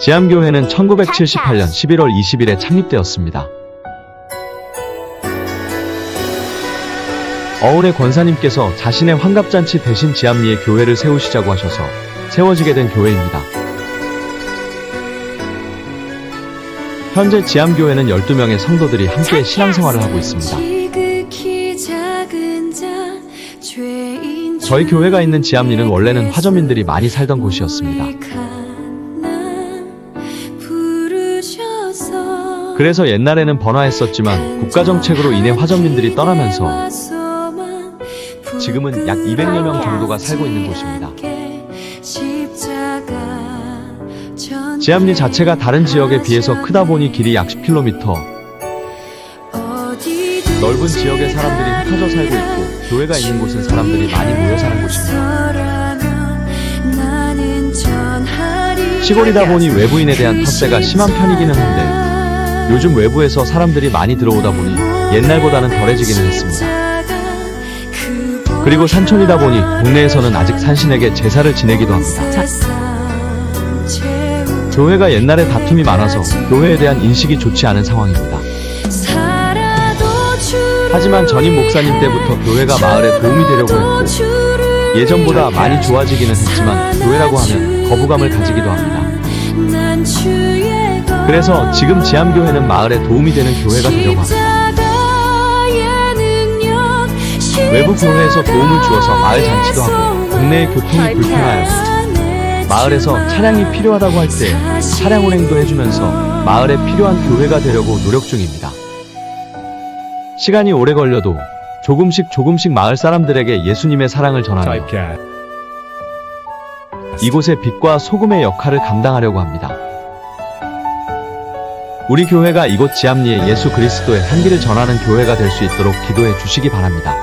지암교회는 1978년 11월 20일에 창립되었습니다. 어울의 권사님께서 자신의 환갑잔치 대신 지암리에 교회를 세우시자고 하셔서 세워지게 된 교회입니다. 현재 지암교회는 12명의 성도들이 함께 신앙생활을 하고 있습니다. 저희 교회가 있는 지암리는 원래는 화저민들이 많이 살던 곳이었습니다. 그래서 옛날에는 번화했었지만 국가정책으로 인해 화전민들이 떠나면서 지금은 약 200여 명 정도가 살고 있는 곳입니다. 지암리 자체가 다른 지역에 비해서 크다 보니 길이 약 10km, 넓은 지역에 사람들이 흩어져 살고 있고 교회가 있는 곳은 사람들이 많이 모여 사는 곳입니다. 시골이다 보니 외부인에 대한 텃세가 심한 편이기는 한데 요즘 외부에서 사람들이 많이 들어오다 보니 옛날보다는 덜해지기는 했습니다. 그리고 산촌이다 보니 동네에서는 아직 산신에게 제사를 지내기도 합니다. 교회가 옛날에 다툼이 많아서 교회에 대한 인식이 좋지 않은 상황입니다. 하지만 전임 목사님 때부터 교회가 마을에 도움이 되려고 했고 예전보다 많이 좋아지기는 했지만 교회라고 하면 거부감을 가지기도 합니다. 그래서 지금 지암교회는 마을에 도움이 되는 교회가 되려고 합니다. 외부 교회에서 도움을 주어서 마을 잔치도 하고 동네의 교통이 불편하여 마을에서 차량이 필요하다고 할 때 차량 운행도 해주면서 마을에 필요한 교회가 되려고 노력 중입니다. 시간이 오래 걸려도 조금씩 조금씩 마을 사람들에게 예수님의 사랑을 전하며. 이곳의 빛과 소금의 역할을 감당하려고 합니다. 우리 교회가 이곳 지암리에 예수 그리스도의 향기를 전하는 교회가 될 수 있도록 기도해 주시기 바랍니다.